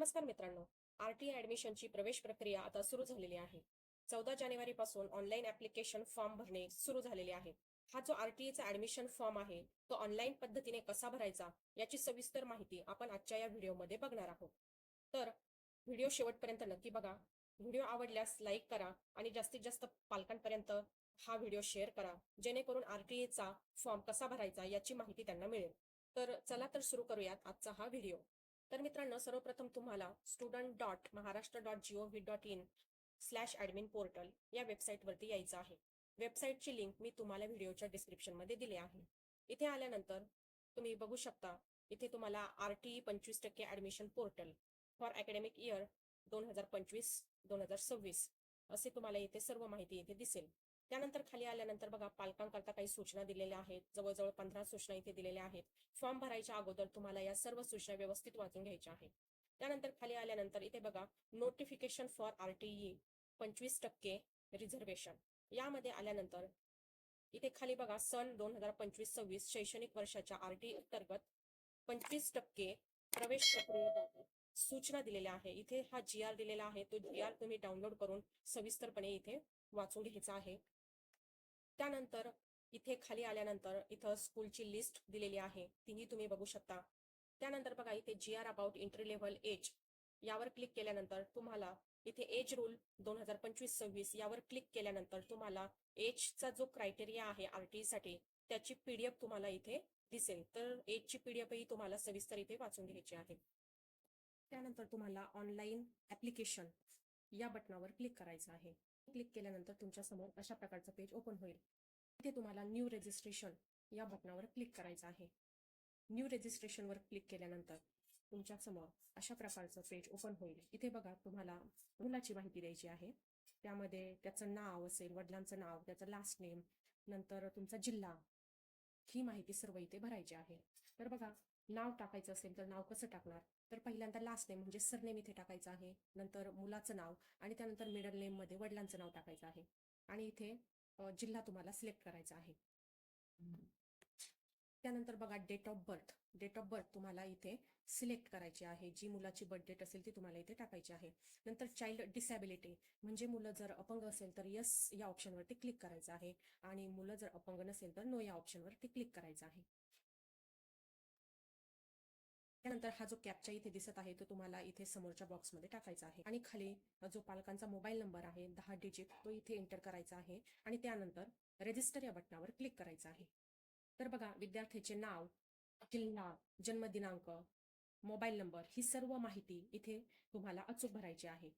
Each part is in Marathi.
नमस्कार मित्रांनो. आरटीआय ऍडमिशनची प्रवेश प्रक्रिया आता सुरू झालेली आहे. चौदा जानेवारी पासून ऑनलाईन ऍप्लिकेशन फॉर्म भरणे सुरू झालेले आहे. हा जो आरटीआयचा ऍडमिशन फॉर्म आहे तो ऑनलाईन पद्धतीने कसा भरायचा याची सविस्तर माहिती आपण आजच्या या व्हिडिओमध्ये बघणार आहोत. तर व्हिडिओ शेवटपर्यंत नक्की बघा. व्हिडिओ आवडल्यास लाईक करा आणि जास्तीत जास्त पालकांपर्यंत हा व्हिडिओ शेअर करा जेणेकरून आरटीआयचा फॉर्म कसा भरायचा याची माहिती त्यांना मिळेल. तर चला तर सुरू करूयात आजचा हा व्हिडिओ. तर मित्रांनो सर्वप्रथम तुम्हाला student dot Maharashtra dot G O V dot in slash admin portal या वेबसाईटवरती यायचं आहे. वेबसाईटची लिंक मी तुम्हाला व्हिडिओच्या डिस्क्रिप्शनमध्ये दिली आहे. इथे आल्यानंतर तुम्ही बघू शकता इथे तुम्हाला आर टी पंचवीस टक्के admission portal for academic year दोन हजार पंचवीस दोन हजार सव्वीस असे तुम्हाला इथे सर्व माहिती इथे दिसेल. त्यानंतर खाली आल्यानंतर बघा पालकांकरता काही सूचना दिलेल्या आहेत. जवळजवळ पंधरा सूचना इथे दिलेल्या आहेत. फॉर्म भरायच्या अगोदर तुम्हाला या सर्व सूचना व्यवस्थित वाचून घ्यायच्या आहेत. त्यानंतर खाली आल्यानंतर इथे बघा नोटिफिकेशन फॉर आरटीई पंचवीस टक्के रिझर्वेशन यामध्ये आल्यानंतर इथे खाली बघा सन दोन हजार पंचवीस सव्वीस शैक्षणिक वर्षाच्या आरटी अंतर्गत पंचवीस टक्के प्रवेश प्रक्रियेबाबत सूचना दिलेल्या आहे. इथे हा जी आर दिलेला आहे. तो जी आर तुम्ही डाउनलोड करून सविस्तरपणे इथे वाचून घ्यायचा आहे. त्यानंतर इथे खाली आल्यानंतर इथं स्कूलची लिस्ट दिलेली आहे. तीही तुम्ही बघू शकता. त्यानंतर बघा इथे G R about entry level age यावर क्लिक केल्यानंतर तुम्हाला इथे एज रूल दोन हजार पंचवीस सव्वीस यावर क्लिक केल्यानंतर तुम्हाला एजचा जो क्रायटेरिया आहे आरटीई साठी त्याची पीडीएफ तुम्हाला इथे दिसेल. तर एजची पीडीएफ ही तुम्हाला सविस्तर इथे वाचून घ्यायची आहे. त्यानंतर तुम्हाला ऑनलाईन ऍप्लिकेशन या बटनावर क्लिक करायचं आहे. क्लिक केल्यानंतर तुमच्यासमोर अशा प्रकारचं पेज ओपन होईल. इथे तुम्हाला न्यू रजिस्ट्रेशन या बटनावर क्लिक करायचं आहे. न्यू रजिस्ट्रेशनवर क्लिक केल्यानंतर तुमच्यासमोर अशा प्रकारचं पेज ओपन होईल. इथे बघा तुम्हाला मुलाची माहिती द्यायची आहे. त्यामध्ये त्याचं नाव असेल वडिलांचं नाव त्याचं लास्ट नेम नंतर तुमचा जिल्हा ही माहिती सर्व इथे भरायची आहे. तर बघा नाव टाकायचं असेल तर नाव कसं टाकणार? तर पहिल्यांदा लास्ट नेम म्हणजे सरनेम इथे टाकायचं आहे. नंतर मुलाचं नाव आणि त्यानंतर मिडल नेममध्ये वडिलांचं नाव टाकायचं आहे. आणि इथे जिल्हा तुम्हाला सिलेक्ट करायचा आहे. त्यानंतर बघा date of birth date of birth तुम्हाला इथे सिलेक्ट करायची आहे. जी मुलाची बर्थ डेट असेल ती तुम्हाला इथे टाकायची आहे. नंतर चाइल्ड डिसॅबिलिटी म्हणजे मुलं जर अपंग असेल तर यस या ऑप्शनवरती क्लिक करायचं आहे. आणि मुलं जर अपंग नसेल तर नो या ऑप्शनवरती क्लिक करायचं आहे. त्यानंतर हा जो कॅपचा इथे दिसत आहे तो तुम्हाला इथे समोरच्या बॉक्समध्ये टाकायचा आहे. आणि खाली जो पालकांचा मोबाईल नंबर आहे दहा डिजिट तो इथे एंटर करायचा आहे. आणि त्यानंतर रजिस्टर या बटनावर क्लिक करायचं आहे. तर बघा विद्यार्थ्याचे नाव जिल्हा जन्मदिनांक मोबाईल नंबर ही सर्व माहिती इथे तुम्हाला अचूक भरायची आहे.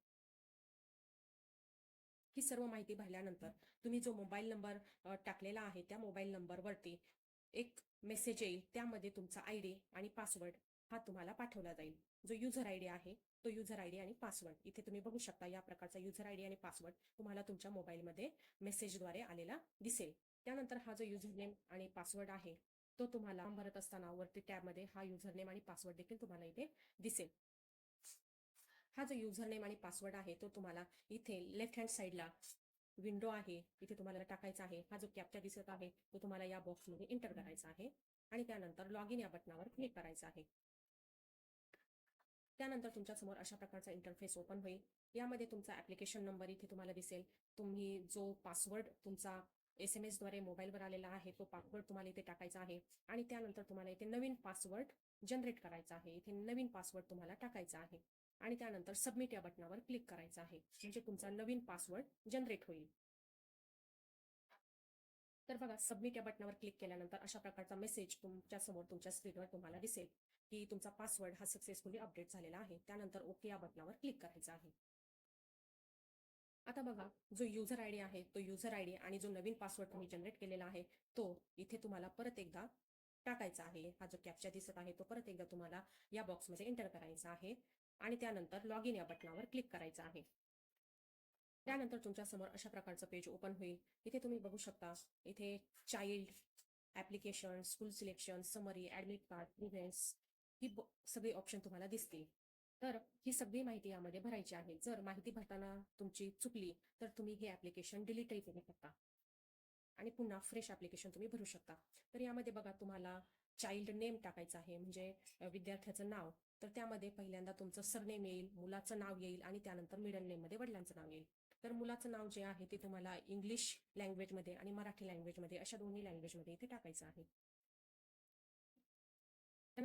ही सर्व माहिती भरल्यानंतर तुम्ही जो मोबाईल नंबर टाकलेला आहे त्या मोबाईल नंबरवरती एक मेसेज येईल. त्यामध्ये तुमचा आय डी आणि पासवर्ड हा तुम्हाला पाठवला जाईल. जो युजर आय डी आहे तो युजर आय डी आणि पासवर्ड इथे तुम्ही बघू शकता या प्रकारचा युजर आय डी आणि पासवर्ड तुम्हाला तुमच्या मोबाईलमध्ये मेसेजद्वारे आलेला दिसेल. त्यानंतर हा जो युजर नेम आणि पासवर्ड आहे तो तुम्हाला भरत असताना वरती टॅबमध्ये हा युजर नेम आणि पासवर्ड देखील तुम्हाला इथे दिसेल. हा जो युजर नेम आणि पासवर्ड आहे तो तुम्हाला इथे लेफ्ट हँड साईडला विंडो आहे इथे तुम्हाला टाकायचा आहे. हा जो कॅप्चा दिसत आहे तो तुम्हाला या बॉक्समध्ये एंटर करायचा आहे. आणि त्यानंतर लॉग इन या बटनावर क्लिक करायचं आहे. त्यानंतर तुमच्यासमोर अशा प्रकारचा इंटरफेस ओपन होईल. यामध्ये तुमचा ऍप्लिकेशन नंबर इथे तुम्हाला दिसेल. तुम्ही जो पासवर्ड तुमचा एस एम एसद्वारे मोबाईलवर आलेला आहे तो पासवर्ड तुम्हाला इथे टाकायचा आहे. आणि त्यानंतर तुम्हाला इथे नवीन पासवर्ड जनरेट करायचा आहे. इथे नवीन पासवर्ड तुम्हाला टाकायचा आहे. आणि त्यानंतर सबमिट या बटनावर क्लिक करायचं आहे. म्हणजे तुमचा नवीन पासवर्ड जनरेट होईल. तर बघा सबमिट या बटनावर क्लिक केल्यानंतर अशा प्रकारचा मेसेज तुमच्यासमोर तुमच्या स्क्रीनवर तुम्हाला दिसेल. की तुमचा पासवर्ड हा सक्सेसफुली अपडेट झालेला आहे. त्यानंतर ओके या बटनावर क्लिक करायचा आहे. आता बघा जो युजर आय डी आहे तो युजर आय डी आणि जो नवीन पासवर्ड तुम्ही जनरेट केलेला आहे तो इथे तुम्हाला परत एकदा टाकायचा आहे. हा जो कॅप्चा दिसत आहे तो परत एकदा तुम्हाला या बॉक्समध्ये एंटर करायचा आहे आणि त्यानंतर लॉग इन या बटनावर क्लिक करायचं आहे. त्यानंतर तुमच्यासमोर अशा प्रकारचं पेज ओपन होईल. इथे तुम्ही बघू शकता इथे child application school selection summary admit card events ही ब- सगळी ऑप्शन तुम्हाला दिसतील. तर ही सगळी माहिती यामध्ये भरायची आहे. जर माहिती भरताना तुमची चुकली तर तुम्ही हे ऍप्लिकेशन डिलीटही करू शकता. आणि पुन्हा फ्रेश ऍप्लिकेशन तुम्ही भरू शकता. तर यामध्ये बघा तुम्हाला चाइल्ड नेम टाकायचं आहे म्हणजे विद्यार्थ्याचं नाव. तर त्यामध्ये पहिल्यांदा तुमचं सरनेम येईल मुलाचं नाव येईल आणि त्यानंतर मिडल नेममध्ये वडिलांचं नाव येईल. तर मुलाचं नाव जे आहे ते तुम्हाला इंग्लिश लँग्वेजमध्ये आणि मराठी लँग्वेजमध्ये अशा दोन्ही लँग्वेजमध्ये इथे टाकायचं आहे.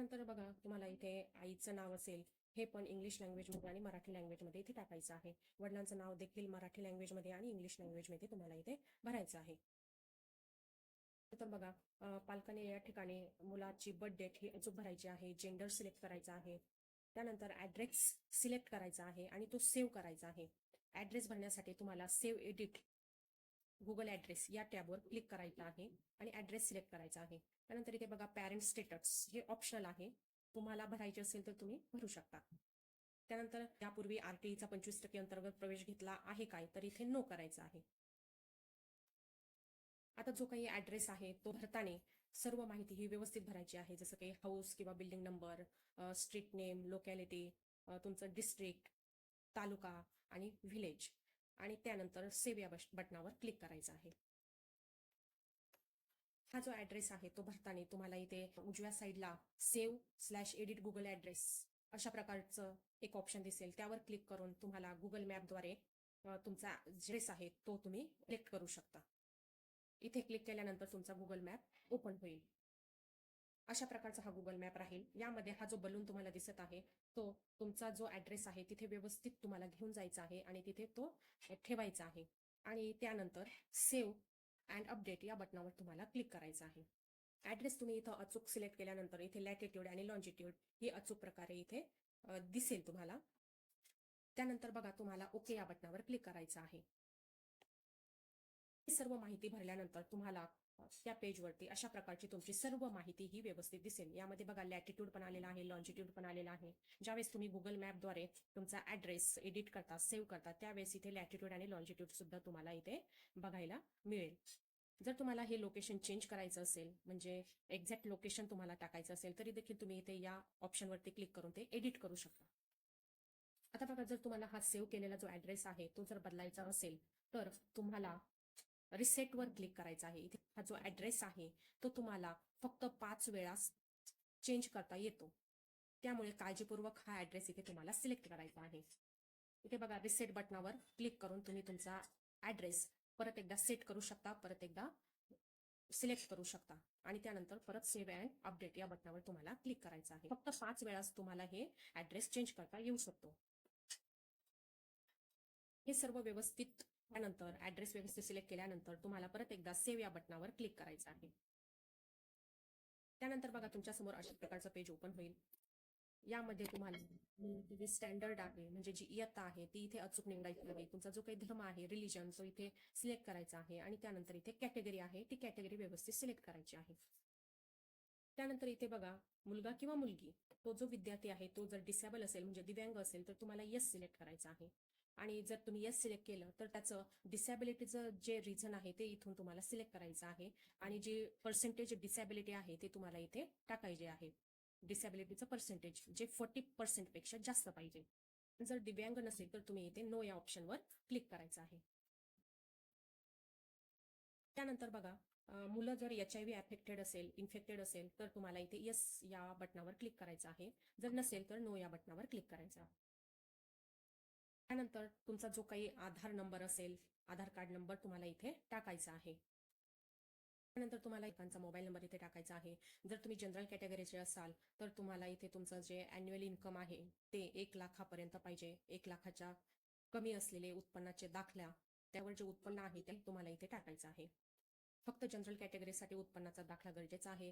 त्यानंतर बघा तुम्हाला इथे आईचं नाव असेल हे पण इंग्लिश लँग्वेजमध्ये आणि मराठी लँग्वेजमध्ये इथे टाकायचं आहे. वडिलांचं नाव देखील मराठी लँग्वेजमध्ये आणि इंग्लिश लँग्वेजमध्ये तुम्हाला इथे भरायचं आहे. तर बघा पालकाने या ठिकाणी मुलाची बर्थ डेट ही अचूक भरायची आहे जेंडर सिलेक्ट करायचा आहे. त्यानंतर ॲड्रेस सिलेक्ट करायचा आहे आणि तो सेव्ह करायचा आहे. ॲड्रेस भरण्यासाठी तुम्हाला सेव्ह एडिट गुगल ॲड्रेस या टॅबवर क्लिक करायचा आहे आणि ॲड्रेस सिलेक्ट करायचा आहे. त्यानंतर इथे बघा पॅरेंट स्टेटस हे ऑप्शनल आहे. तुम्हाला भरायचे असेल तर तुम्ही भरू शकता. त्यानंतर यापूर्वी आरटीईचा पंचवीस टक्के अंतर्गत प्रवेश घेतला आहे काय? तर इथे नो करायचं आहे. आता जो काही ऍड्रेस आहे तो भरताना सर्व माहिती ही व्यवस्थित भरायची आहे. जसं काही हाऊस किंवा building number street name locality तुमचं डिस्ट्रिक्ट तालुका आणि व्हिलेज आणि त्यानंतर सेव्ह या बटनावर क्लिक करायचं आहे. हा जो ऍड्रेस आहे तो भरताना तुम्हाला इथे उजव्या साईडला save slash edit Google address अशा प्रकारचं एक ऑप्शन दिसेल. त्यावर क्लिक करून तुम्हाला गुगल मॅपद्वारे तुमचा ऍड्रेस आहे तो तुम्ही सिलेक्ट करू शकता. इथे क्लिक केल्यानंतर तुमचा गुगल मॅप ओपन होईल. अशा प्रकारचा हा गुगल मॅप राहील. यामध्ये हा जो बलून तुम्हाला दिसत आहे तो तुमचा जो ऍड्रेस आहे तिथे व्यवस्थित तुम्हाला घेऊन जायचा आहे आणि तिथे तो ठेवायचा आहे. आणि त्यानंतर सेव्ह अँड अपडेट या बटनावर तुम्हाला क्लिक करायचं आहे. ऍड्रेस तुम्ही इथं अचूक सिलेक्ट केल्यानंतर इथे लॅटिट्यूड आणि लॉन्जिट्यूड ही अचूक प्रकारे इथे दिसेल तुम्हाला. त्यानंतर बघा तुम्हाला ओके या बटनावर क्लिक करायचं आहे. ही सर्व माहिती भरल्यानंतर तुम्हाला त्या पेजवरती अशा प्रकारची तुमची सर्व माहिती ही व्यवस्थित दिसेल. यामध्ये बघा लॅटिट्यूड पण आलेला आहे लॉन्जिट्यूड पण आलेला आहे. ज्यावेळेस तुम्ही गुगल मॅपद्वारे तुमचा ऍड्रेस एडिट करता सेव्ह करता त्यावेळेस इथे लॅटिट्यूड आणि लॉन्जिट्यूड सुद्धा तुम्हाला इथे बघायला मिळेल. जर तुम्हाला हे लोकेशन चेंज करायचं असेल म्हणजे एक्झॅक्ट लोकेशन तुम्हाला टाकायचं असेल तरी देखील तुम्ही इथे या ऑप्शनवरती क्लिक करून ते एडिट करू शकता. आता बघा जर तुम्हाला हा सेव्ह केलेला जो ऍड्रेस आहे तो जर बदलायचा असेल तर तुम्हाला रिसेटवर क्लिक करायचा आहे. इथे हा जो ऍड्रेस आहे तो तुम्हाला फक्त पाच वेळा चेंज करता येतो. त्यामुळे काळजीपूर्वक हा ऍड्रेस इथे तुम्हाला सिलेक्ट करायचा आहे. इथे बघा रिसेट बटनावर क्लिक करून तुम्ही तुमचा ऍड्रेस परत एकदा सेट करू शकता परत एकदा सिलेक्ट करू शकता. आणि त्यानंतर परत सेव्ह अँड अपडेट या बटनावर तुम्हाला क्लिक करायचं आहे. फक्त पाच वेळाच तुम्हाला हे ऍड्रेस चेंज करता येऊ शकतो. हे सर्व व्यवस्थित त्यानंतर ऍड्रेस व्यवस्थित सिलेक्ट केल्यानंतर तुम्हाला परत एकदा सेव्ह या बटनावर क्लिक करायचं आहे. त्यानंतर बघा तुमच्यासमोर अशा प्रकारचं पेज ओपन होईल. यामध्ये तुम्हाला जे स्टँडर्ड आहे म्हणजे जी इयत्ता आहे ती इथे अचूक निवडायची आहे. तुमचा जो काही धर्म आहे रिलिजन तो इथे सिलेक्ट करायचा आहे आणि त्यानंतर इथे कॅटेगरी आहे ती कॅटेगरी व्यवस्थित सिलेक्ट करायची आहे. त्यानंतर इथे बघा मुलगा किंवा मुलगी तो जो विद्यार्थी आहे तो जर डिसेबल असेल म्हणजे दिव्यांग असेल तर तुम्हाला यस सिलेक्ट करायचा आहे. आणि जर तुम्ही येस सिलेक्ट केलं तर त्याचं डिसॅबिलिटीचं जे रिझन आहे ते इथून तुम्हाला सिलेक्ट करायचं आहे. आणि जे पर्सेंटेज डिसॅबिलिटी आहे ते तुम्हाला इथे टाकायचे आहे. डिसॅबिलिटीचं पर्सेंटेज जे फोर्टी पर्सेंटपेक्षा जास्त पाहिजे. जर दिव्यांग नसेल तर तुम्ही इथे नो या ऑप्शनवर क्लिक करायचं आहे. त्यानंतर बघा मुलं जर एच आय व्ही अफेक्टेड असेल इन्फेक्टेड असेल तर तुम्हाला इथे येस या बटनावर क्लिक करायचं आहे. जर नसेल तर नो या बटनावर क्लिक करायचं आहे. त्यानंतर तुमचा जो काही आधार नंबर असेल आधार कार्ड नंबर तुम्हाला इथे टाकायचा आहे. त्यानंतर तुम्हाला एकांचा मोबाईल नंबर इथे टाकायचा आहे. जर तुम्ही जनरल कॅटेगरीचे असाल तर तुम्हाला इथे तुमचं जे अॅन्युअल इन्कम आहे ते एक लाखापर्यंत पाहिजे. एक लाखाच्या कमी असलेले उत्पन्नाचे दाखल्या त्यावर जे उत्पन्न आहे ते तुम्हाला इथे टाकायचं आहे. फक्त जनरल कॅटेगरीसाठी उत्पन्नाचा दाखला गरजेचा आहे.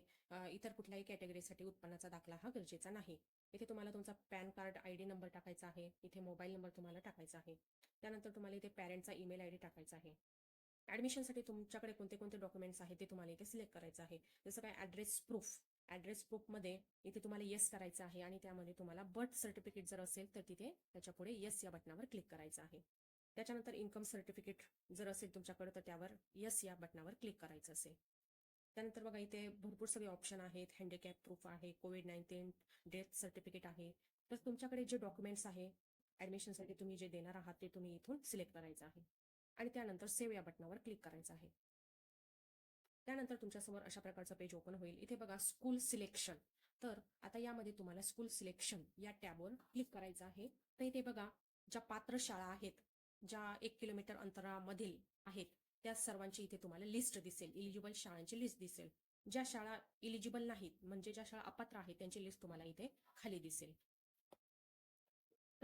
इतर कुठल्याही कॅटेगरीसाठी उत्पन्नाचा दाखला हा गरजेचा नाही. इथे तुम्हाला तुमचा PAN card I D number टाकायचा आहे. इथे मोबाईल नंबर तुम्हाला टाकायचा आहे. त्यानंतर तुम्हाला इथे पॅरेंटचा ईमेल आय डी टाकायचा आहे. ॲडमिशनसाठी तुमच्याकडे कोणते कोणते डॉक्युमेंट्स आहेत ते तुम्हाला इथे सिलेक्ट करायचं आहे. जसं काय ॲड्रेस प्रूफ ॲड्रेस प्रूफमध्ये इथे तुम्हाला येस करायचं आहे आणि त्यामध्ये तुम्हाला बर्थ सर्टिफिकेट जर असेल तर तिथे त्याच्यापुढे येस या बटनावर क्लिक करायचं आहे. त्याच्यानंतर इन्कम सर्टिफिकेट जर असेल तुमच्याकडे तर त्यावर येस या बटनावर क्लिक करायचं असेल. त्यानंतर बघा इथे भरपूर सगळे ऑप्शन आहेत. हँडिकॅप प्रूफ आहे कोविड नाईन्टीन डेथ सर्टिफिकेट आहे. तर तुमच्याकडे जे डॉक्युमेंट्स आहे ऍडमिशनसाठी तुम्ही जे देणार आहात ते तुम्ही इथून सिलेक्ट करायचं आहे. आणि त्यानंतर सेव्ह या बटनावर क्लिक करायचं आहे. त्यानंतर तुमच्यासमोर अशा प्रकारचं पेज ओपन होईल. इथे बघा स्कूल सिलेक्शन तर आता यामध्ये तुम्हाला स्कूल सिलेक्शन या टॅबवर क्लिक करायचं आहे. तर इथे बघा ज्या पात्र शाळा आहेत ज्या एक किलोमीटर अंतरामधील आहेत त्या सर्वांची इथे तुम्हाला लिस्ट दिसेल. इलिजिबल शाळांची लिस्ट दिसेल. ज्या शाळा इलिजिबल नाहीत म्हणजे ज्या शाळा अपात्र आहेत त्यांची लिस्ट तुम्हाला इथे खाली दिसेल.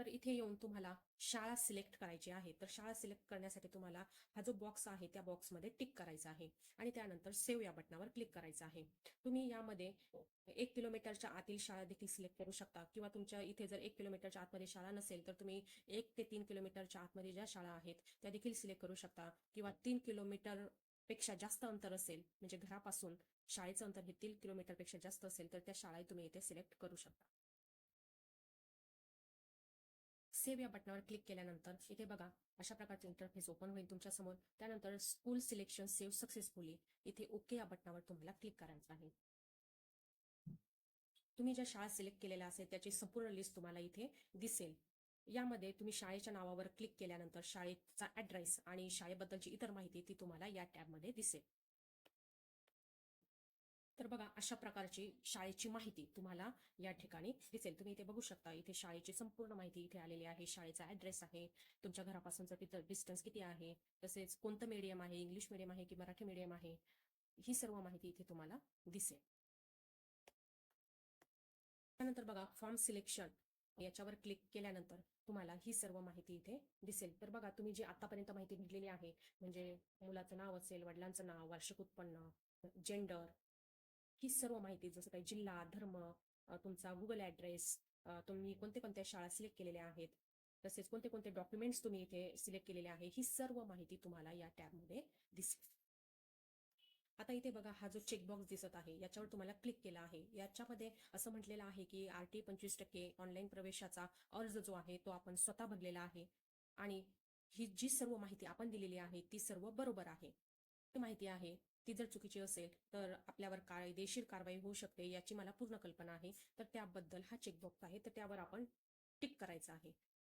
तर इथे येऊन तुम्हाला शाळा सिलेक्ट करायची आहे. तर शाळा सिलेक्ट करण्यासाठी तुम्हाला हा जो बॉक्स आहे त्या बॉक्समध्ये टिक करायचा आहे. आणि त्यानंतर सेव्ह या बटनावर क्लिक करायचं आहे. तुम्ही यामध्ये एक किलोमीटरच्या आतील शाळा देखील सिलेक्ट करू शकता. किंवा तुमच्या इथे जर एक किलोमीटरच्या आतमध्ये शाळा नसेल तर तुम्ही एक ते तीन किलोमीटरच्या आतमध्ये ज्या शाळा आहेत त्या देखील सिलेक्ट करू शकता. किंवा तीन किलोमीटरपेक्षा जास्त अंतर असेल म्हणजे घरापासून शाळेचं अंतर हे तीन किलोमीटरपेक्षा जास्त असेल तर त्या शाळा तुम्ही इथे सिलेक्ट करू शकता. सेव्ह या बटनावर क्लिक केल्यानंतर इथे बघा अशा प्रकारचे इंटरफेस ओपन होईल तुमच्यासमोर त्यानंतर स्कूल सिलेक्शन सेव्ह सक्सेसफुली इथे ओके या बटनावर तुम्हाला क्लिक करायचं आहे. तुम्ही ज्या शाळा सिलेक्ट केलेल्या असेल त्याची संपूर्ण लिस्ट तुम्हाला इथे दिसेल. यामध्ये तुम्ही शाळेच्या नावावर क्लिक केल्यानंतर शाळेचा ऍड्रेस आणि शाळेबद्दलची इतर माहिती ती तुम्हाला या टॅबमध्ये दिसेल. तर बघा अशा प्रकारची शाळेची माहिती तुम्हाला या ठिकाणी दिसेल. तुम्ही इथे बघू शकता इथे शाळेची संपूर्ण माहिती इथे आलेली आहे. शाळेचा ऍड्रेस आहे. तुमच्या घरापासूनचं तिथं डिस्टन्स किती आहे तसेच कोणतं मीडियम आहे इंग्लिश मीडियम आहे की मराठी मीडियम आहे ही सर्व माहिती इथे तुम्हाला दिसेल. त्यानंतर बघा फॉर्म सिलेक्शन याच्यावर क्लिक केल्यानंतर तुम्हाला ही सर्व माहिती इथे दिसेल. तर बघा तुम्ही जी आतापर्यंत माहिती भेटलेली आहे म्हणजे मुलाचं नाव असेल वडिलांचं नाव वार्षिक उत्पन्न जेंडर ही सर्व माहिती जसं काही जिल्हा धर्म तुमचा गुगल ऍड्रेस तुम्ही कोणते कोणत्या शाळा सिलेक्ट केलेल्या आहेत तसेच कोणते कोणते डॉक्युमेंट्स तुम्ही इथे सिलेक्ट केलेले आहे ही सर्व माहिती तुम्हाला या टॅबमध्ये दिसेल. आता इथे बघा हा जो चेकबॉक्स दिसत आहे याच्यावर तुम्हाला क्लिक केला आहे. याच्यामध्ये असं म्हटलेलं आहे की आर टी पंचवीस टक्के ऑनलाईन प्रवेशाचा अर्ज जो आहे तो आपण स्वतः भरलेला आहे. आणि ही जी सर्व माहिती आपण दिलेली आहे ती सर्व बरोबर आहे. ती माहिती आहे ती जर चुकीची असेल तर आपल्यावर कायदेशीर कारवाई होऊ शकते याची मला पूर्ण कल्पना आहे. तर त्याबद्दल हा चेकबॉक्स आहे तर त्यावर आपण टिक करायचा आहे.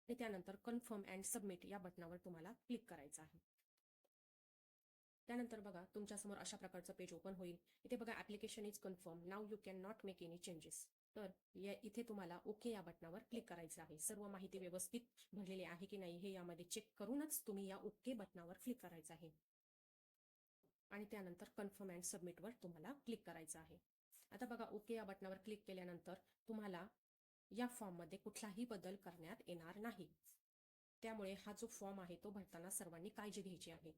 आणि त्यानंतर कन्फर्म अँड सबमिट या बटनावर तुम्हाला क्लिक करायचं आहे. त्यानंतर बघा तुमच्यासमोर अशा प्रकारचं पेज ओपन होईल. इथे बघा application is confirm now you can not make any changes तर या इथे तुम्हाला ओके या बटनावर क्लिक करायचं आहे. सर्व माहिती व्यवस्थित भरलेली आहे की नाही हे यामध्ये चेक करूनच तुम्ही या ओके बटनावर क्लिक करायचं आहे. आणि त्यानंतर कन्फर्म अँड सबमिटवर तुम्हाला क्लिक करायचं आहे. आता बघा ओके या बटनावर क्लिक केल्यानंतर तुम्हाला या फॉर्ममध्ये कुठलाही बदल करण्यात येणार नाही. त्यामुळे हा जो फॉर्म आहे तो भरताना सर्वांनी काळजी घ्यायची आहे.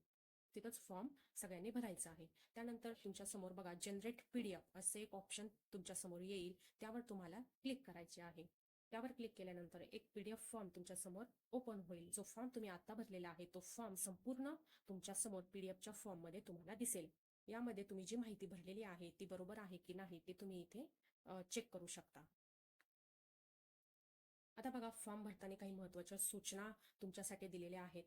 तिथंच फॉर्म सगळ्यांनी भरायचा आहे. त्यानंतर तुमच्यासमोर बघा जनरेट पीडीएफ असे एक ऑप्शन तुमच्यासमोर येईल. त्यावर तुम्हाला क्लिक करायचे आहे. त्यावर क्लिक केल्यानंतर एक पीडीएफ फॉर्म तुमच्यासमोर ओपन होईल. जो फॉर्म तुम्ही आता भरलेला आहे तो फॉर्म संपूर्ण तुमच्यासमोर पीडीएफच्या फॉर्ममध्ये तुम्हाला दिसेल. यामध्ये तुम्ही जी माहिती भरलेली आहे ती बरोबर आहे की नाही ते तुम्ही इथे चेक करू शकता. आता बघा फॉर्म भरताना काही महत्त्वाच्या सूचना तुमच्यासाठी दिलेल्या आहेत.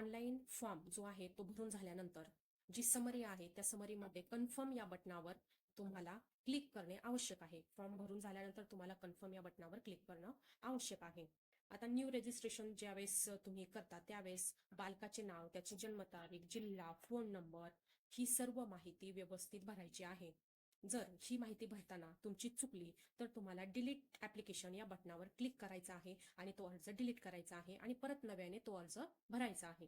ऑनलाईन फॉर्म जो आहे तो भरून झाल्यानंतर जी समरी आहे त्या समरीमध्ये कन्फर्म या बटनावर तुम्हाला क्लिक करणे आवश्यक आहे. फॉर्म भरून झाल्यानंतर तुम्हाला कन्फर्म या बटनावर क्लिक करणं आवश्यक आहे. आता न्यू रजिस्ट्रेशन ज्यावेळेस तुम्ही करता त्यावेळेस बालकाचे नाव त्याची जन्मतारीख जिल्हा फोन नंबर ही सर्व माहिती व्यवस्थित भरायची आहे. जर ही माहिती भरताना तुमची चुकली तर तुम्हाला डिलीट ऍप्लिकेशन या बटनावर क्लिक करायचं आहे आणि तो अर्ज डिलीट करायचा आहे आणि परत नव्याने तो अर्ज भरायचा आहे.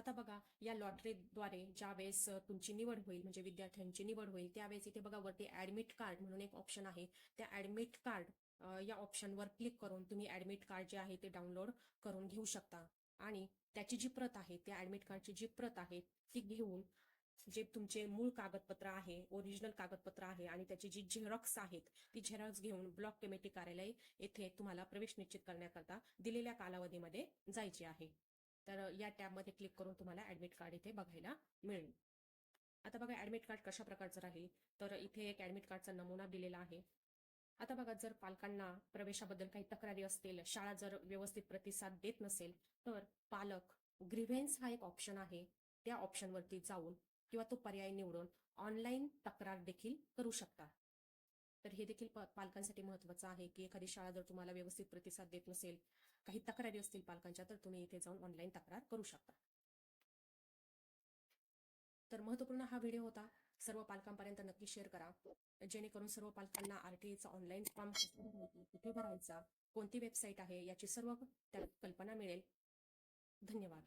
आता बघा या लॉटरीद्वारे ज्या वेळेस तुमची निवड होईल म्हणजे विद्यार्थ्यांची निवड होईल त्यावेळेस इथे बघा वरती ऍडमिट कार्ड म्हणून एक ऑप्शन आहे. त्या ऍडमिट कार्ड या ऑप्शनवर क्लिक करून तुम्ही ऍडमिट कार्ड जे आहे ते डाउनलोड करून घेऊ शकता. आणि त्याची जी प्रत आहे त्या ऍडमिट कार्डची जी प्रत आहे ती घेऊन जे तुमचे मूळ कागदपत्र आहे ओरिजिनल कागदपत्र आहे आणि त्याची जी झेरॉक्स आहेत ती झेरॉक्स घेऊन ब्लॉक कमिटी कार्यालय येथे तुम्हाला प्रवेश निश्चित करण्याकरता दिलेल्या कालावधीमध्ये जायचे आहे. तर या टॅबमध्ये क्लिक करून तुम्हाला ऍडमिट कार्ड इथे बघायला मिळेल. आता बघा ऍडमिट कार्ड कशा प्रकारचं राहील? तर इथे एक ऍडमिट कार्डचा नमुना दिलेला आहे. आता बघा जर पालकांना प्रवेशाबद्दल काही तक्रारी असतील शाळा जर व्यवस्थित प्रतिसाद देत नसेल तर पालक ग्रिव्हेन्स हा एक ऑप्शन आहे. त्या ऑप्शनवरती जाऊन किंवा तो पर्याय निवडून ऑनलाईन तक्रार देखील करू शकता. तर हे देखील पालकांसाठी महत्वाचं आहे की एखादी शाळा जर तुम्हाला व्यवस्थित प्रतिसाद देत नसेल काही तक्रारी असतील पालकांच्या तर तुम्ही इथे जाऊन ऑनलाईन तक्रार करू शकता. तर महत्त्वपूर्ण हा व्हिडिओ होता. सर्व पालकांपर्यंत नक्की शेअर करा. जेणेकरून सर्व पालकांना आर टी ऑनलाईन फॉर्म कुठे भरायचा कोणती वेबसाईट आहे याची सर्व त्यात कल्पना मिळेल. धन्यवाद.